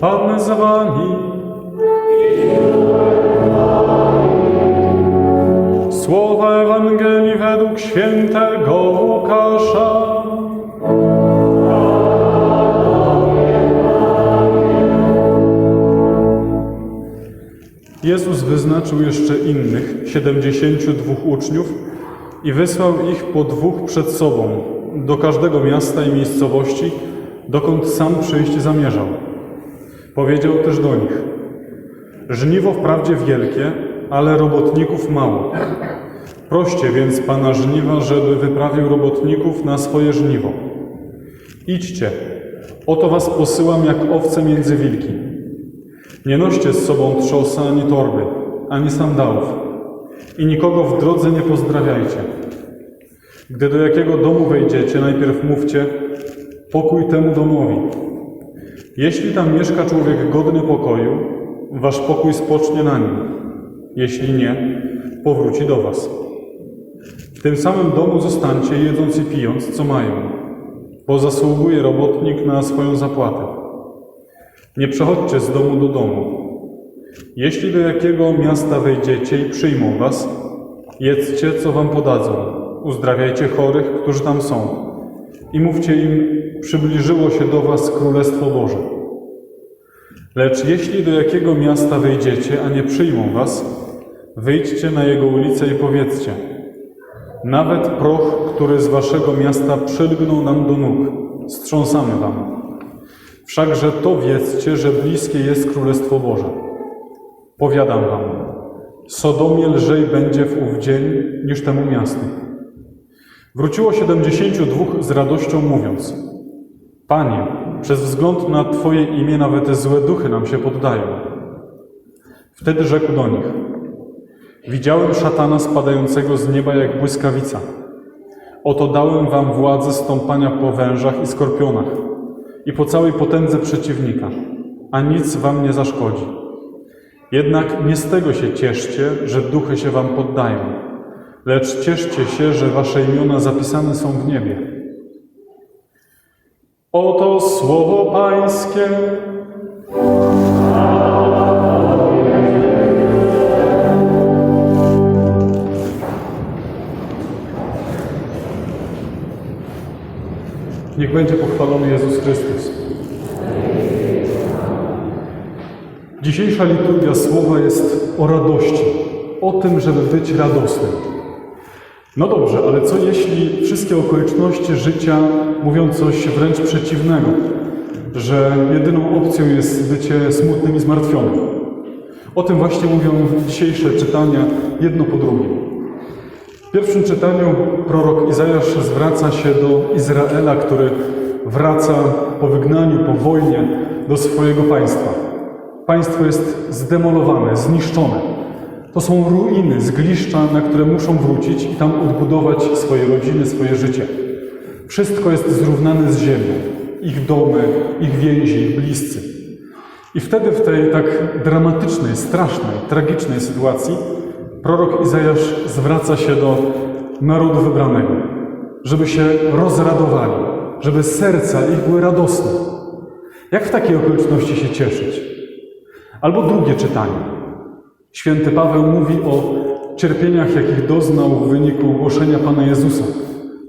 Pan z wami. Słowa Ewangelii według świętego Łukasza. Jezus wyznaczył jeszcze innych, siedemdziesięciu dwóch uczniów i wysłał ich po dwóch przed sobą do każdego miasta i miejscowości, dokąd sam przyjść zamierzał. Powiedział też do nich: Żniwo wprawdzie wielkie, ale robotników mało. Proście więc pana żniwa, żeby wyprawił robotników na swoje żniwo. Idźcie, oto was posyłam jak owce między wilki. Nie noście z sobą trzosa ani torby, ani sandałów i nikogo w drodze nie pozdrawiajcie. Gdy do jakiego domu wejdziecie, najpierw mówcie pokój temu domowi. Jeśli tam mieszka człowiek godny pokoju, wasz pokój spocznie na nim. Jeśli nie, powróci do was. W tym samym domu zostańcie, jedząc i pijąc, co mają, bo zasługuje robotnik na swoją zapłatę. Nie przechodźcie z domu do domu. Jeśli do jakiego miasta wejdziecie i przyjmą was, jedzcie, co wam podadzą. Uzdrawiajcie chorych, którzy tam są. I mówcie im, przybliżyło się do was Królestwo Boże. Lecz jeśli do jakiego miasta wejdziecie, a nie przyjmą was, wyjdźcie na jego ulicę i powiedzcie Nawet proch, który z waszego miasta przylgnął nam do nóg, strząsamy wam. Wszakże to wiedzcie, że bliskie jest Królestwo Boże. Powiadam wam, Sodomie lżej będzie w ów dzień niż temu miastu. Wróciło siedemdziesięciu dwóch z radością mówiąc Panie, przez wzgląd na Twoje imię nawet złe duchy nam się poddają. Wtedy rzekł do nich Widziałem szatana spadającego z nieba jak błyskawica. Oto dałem wam władzę stąpania po wężach i skorpionach i po całej potędze przeciwnika, a nic wam nie zaszkodzi. Jednak nie z tego się cieszcie, że duchy się wam poddają, lecz cieszcie się, że wasze imiona zapisane są w niebie. Oto słowo Pańskie. Niech będzie pochwalony Jezus Chrystus. Dzisiejsza liturgia słowa jest o radości, o tym, żeby być radosnym. No dobrze, ale co jeśli wszystkie okoliczności życia mówią coś wręcz przeciwnego, że jedyną opcją jest bycie smutnym i zmartwionym? O tym właśnie mówią dzisiejsze czytania, jedno po drugim. W pierwszym czytaniu prorok Izajasz zwraca się do Izraela, który wraca po wygnaniu, po wojnie do swojego państwa. Państwo jest zdemolowane, zniszczone. To są ruiny, zgliszcza, na które muszą wrócić i tam odbudować swoje rodziny, swoje życie. Wszystko jest zrównane z ziemią. Ich domy, ich więzi, ich bliscy. I wtedy w tej tak dramatycznej, strasznej, tragicznej sytuacji prorok Izajasz zwraca się do narodu wybranego, żeby się rozradowali, żeby serca ich były radosne. Jak w takiej okoliczności się cieszyć? Albo drugie czytanie. Święty Paweł mówi o cierpieniach, jakich doznał w wyniku głoszenia Pana Jezusa,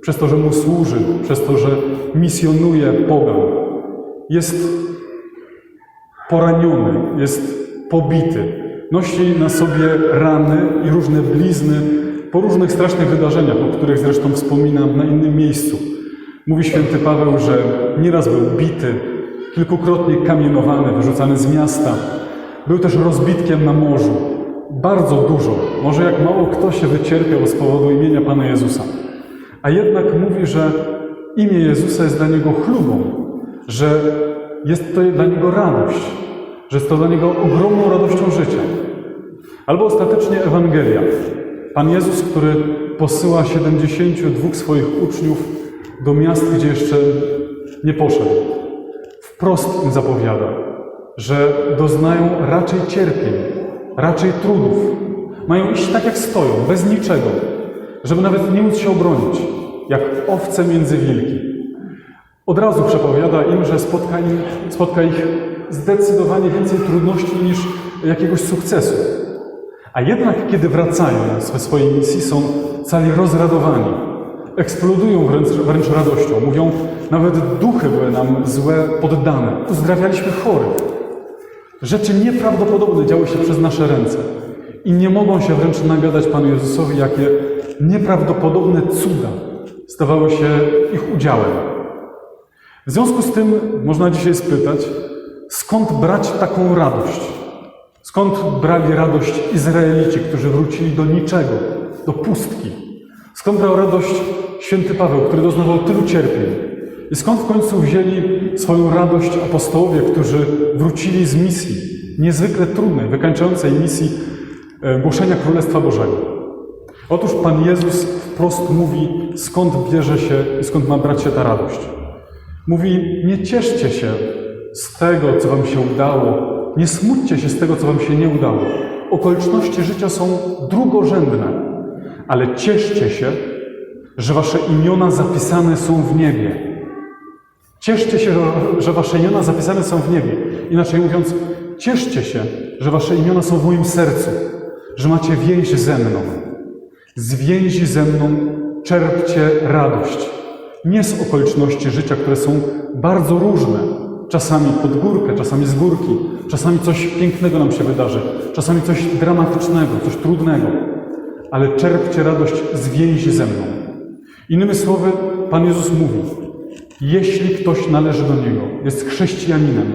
przez to, że mu służy, przez to, że misjonuje pogan. Jest poraniony, jest pobity, nosi na sobie rany i różne blizny po różnych strasznych wydarzeniach, o których zresztą wspominam na innym miejscu. Mówi święty Paweł, że nieraz był bity, kilkukrotnie kamienowany, wyrzucany z miasta. Był też rozbitkiem na morzu. Bardzo dużo, może jak mało kto się wycierpiał z powodu imienia Pana Jezusa. A jednak mówi, że imię Jezusa jest dla niego chlubą, że jest to dla niego radość, że jest to dla niego ogromną radością życia. Albo ostatecznie Ewangelia. Pan Jezus, który posyła 72 swoich uczniów do miast, gdzie jeszcze nie poszedł, wprost im zapowiada, że doznają raczej cierpień, raczej trudów. Mają iść tak, jak stoją, bez niczego, żeby nawet nie móc się obronić, jak owce między wilki. Od razu przepowiada im, że spotka, im, spotka ich zdecydowanie więcej trudności niż jakiegoś sukcesu. A jednak, kiedy wracają ze swojej misji, są cali rozradowani. Eksplodują wręcz, wręcz radością. Mówią, nawet duchy były nam złe poddane. Uzdrawialiśmy chorych. Rzeczy nieprawdopodobne działy się przez nasze ręce. I nie mogą się wręcz nagadać Panu Jezusowi, jakie nieprawdopodobne cuda stawały się ich udziałem. W związku z tym można dzisiaj spytać, skąd brać taką radość? Skąd brali radość Izraelici, którzy wrócili do niczego, do pustki? Skąd brał radość święty Paweł, który doznawał tylu cierpień? I skąd w końcu wzięli swoją radość apostołowie, którzy wrócili z misji, niezwykle trudnej, wykańczającej misji e, głoszenia Królestwa Bożego? Otóż Pan Jezus wprost mówi, skąd bierze się i skąd ma brać się ta radość. Mówi, nie cieszcie się z tego, co wam się udało, nie smućcie się z tego, co wam się nie udało. Okoliczności życia są drugorzędne, ale cieszcie się, że wasze imiona zapisane są w niebie. Cieszcie się, że- wasze imiona zapisane są w niebie. Inaczej mówiąc, cieszcie się, że wasze imiona są w moim sercu, że macie więź ze mną. Z więzi ze mną czerpcie radość. Nie z okoliczności życia, które są bardzo różne. Czasami pod górkę, czasami z górki, czasami coś pięknego nam się wydarzy, czasami coś dramatycznego, coś trudnego. Ale czerpcie radość z więzi ze mną. Innymi słowy, Pan Jezus mówi: Jeśli ktoś należy do Niego, jest chrześcijaninem,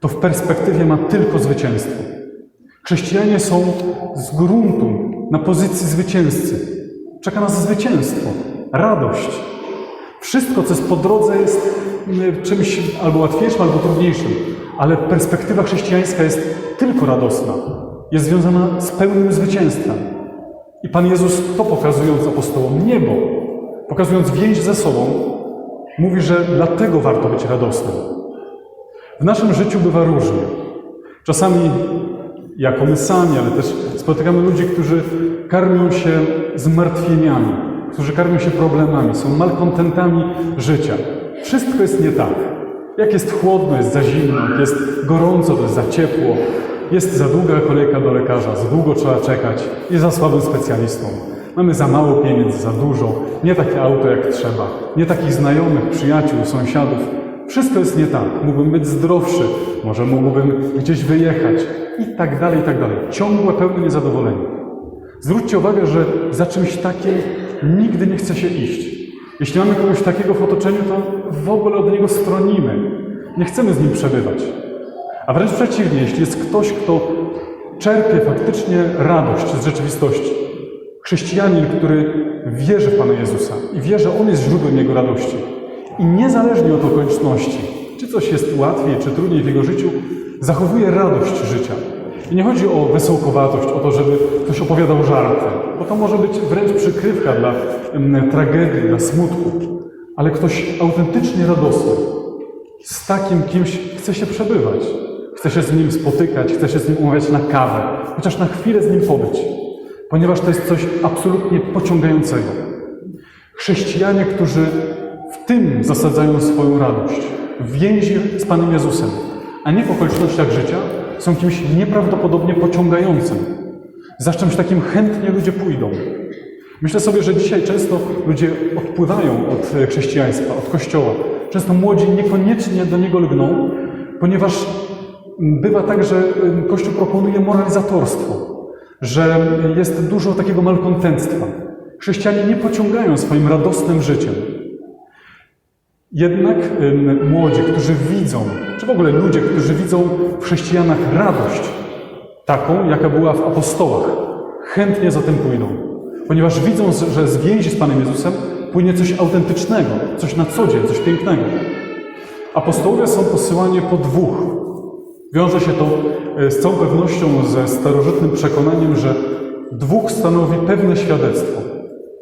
to w perspektywie ma tylko zwycięstwo. Chrześcijanie są z gruntu na pozycji zwycięzcy. Czeka nas zwycięstwo, radość. Wszystko, co jest po drodze, jest mm, czymś albo łatwiejszym, albo trudniejszym, ale perspektywa chrześcijańska jest tylko radosna. Jest związana z pełnym zwycięstwem. I Pan Jezus to pokazując apostołom niebo, pokazując więź ze sobą, mówi, że dlatego warto być radosnym. W naszym życiu bywa różnie. Czasami jako my sami, ale też spotykamy ludzi, którzy karmią się zmartwieniami, którzy karmią się problemami, są malkontentami życia. Wszystko jest nie tak. Jak jest chłodno, jest za zimno, jak jest gorąco, to jest za ciepło, jest za długa kolejka do lekarza, za długo trzeba czekać, jest za słabym specjalistą. Mamy za mało pieniędzy, za dużo, nie takie auto jak trzeba, nie takich znajomych, przyjaciół, sąsiadów. Wszystko jest nie tak. Mógłbym być zdrowszy, może mógłbym gdzieś wyjechać i tak dalej, i tak dalej. Ciągłe, pełne niezadowolenie. Zwróćcie uwagę, że za czymś takim nigdy nie chce się iść. Jeśli mamy kogoś takiego w otoczeniu, to w ogóle od niego stronimy. Nie chcemy z nim przebywać. A wręcz przeciwnie, jeśli jest ktoś, kto czerpie faktycznie radość z rzeczywistości, chrześcijanin, który wierzy w Pana Jezusa i wie, że On jest źródłem jego radości, i niezależnie od okoliczności, czy coś jest łatwiej, czy trudniej w jego życiu, zachowuje radość życia. I nie chodzi o wesołkowatość, o to, żeby ktoś opowiadał żarty, bo to może być wręcz przykrywka dla tragedii, dla smutku, ale ktoś autentycznie radosny. Z takim kimś chce się przebywać, chce się z nim spotykać, chce się z nim umawiać na kawę, chociaż na chwilę z nim pobyć, ponieważ to jest coś absolutnie pociągającego. Chrześcijanie, którzy w tym zasadzają swoją radość, w więzi z Panem Jezusem, a nie w okolicznościach życia, są kimś nieprawdopodobnie pociągającym. Za czymś takim chętnie ludzie pójdą. Myślę sobie, że dzisiaj często ludzie odpływają od chrześcijaństwa, od Kościoła. Często młodzi niekoniecznie do niego lgną, ponieważ bywa tak, że Kościół proponuje moralizatorstwo, że jest dużo takiego malkontentstwa. Chrześcijanie nie pociągają swoim radosnym życiem. Jednak młodzi, którzy widzą, czy w ogóle ludzie, którzy widzą w chrześcijanach radość, taką, jaka była w apostołach, chętnie za tym pójdą. Ponieważ widzą, że z więzi z Panem Jezusem płynie coś autentycznego, coś na co dzień, coś pięknego. Apostołowie są posyłani po dwóch. Wiąże się to e, z całą pewnością ze starożytnym przekonaniem, że dwóch stanowi pewne świadectwo.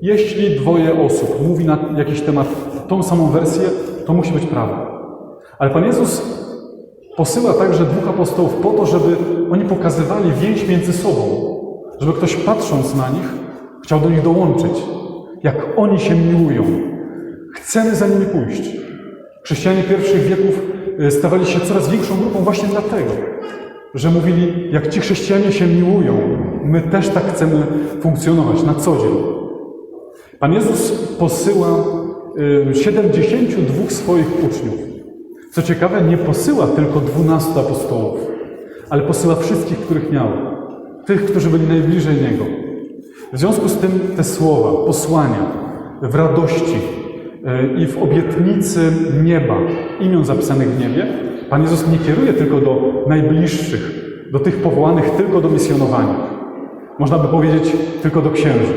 Jeśli dwoje osób mówi na jakiś temat tą samą wersję, to musi być prawda. Ale Pan Jezus posyła także dwóch apostołów po to, żeby oni pokazywali więź między sobą, żeby ktoś patrząc na nich chciał do nich dołączyć, jak oni się miłują. Chcemy za nimi pójść. Chrześcijanie pierwszych wieków y, stawali się coraz większą grupą właśnie dlatego, że mówili, jak ci chrześcijanie się miłują, my też tak chcemy funkcjonować na co dzień. Pan Jezus posyła y, 72 swoich uczniów. Co ciekawe, nie posyła tylko 12 apostołów, ale posyła wszystkich, których miał. Tych, którzy byli najbliżej Niego. W związku z tym te słowa, posłania w radości y, i w obietnicy nieba, imion zapisanych w niebie, Pan Jezus nie kieruje tylko do najbliższych, do tych powołanych tylko do misjonowania. Można by powiedzieć tylko do księży.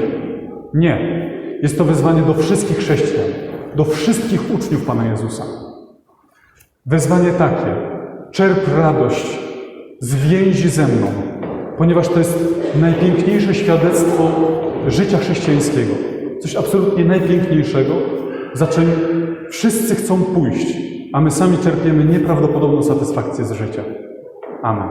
Nie. Jest to wezwanie do wszystkich chrześcijan, do wszystkich uczniów Pana Jezusa. Wezwanie takie: czerp radość z więzi ze mną, ponieważ to jest najpiękniejsze świadectwo życia chrześcijańskiego. Coś absolutnie najpiękniejszego, za czym wszyscy chcą pójść, a my sami czerpiemy nieprawdopodobną satysfakcję z życia. Amen.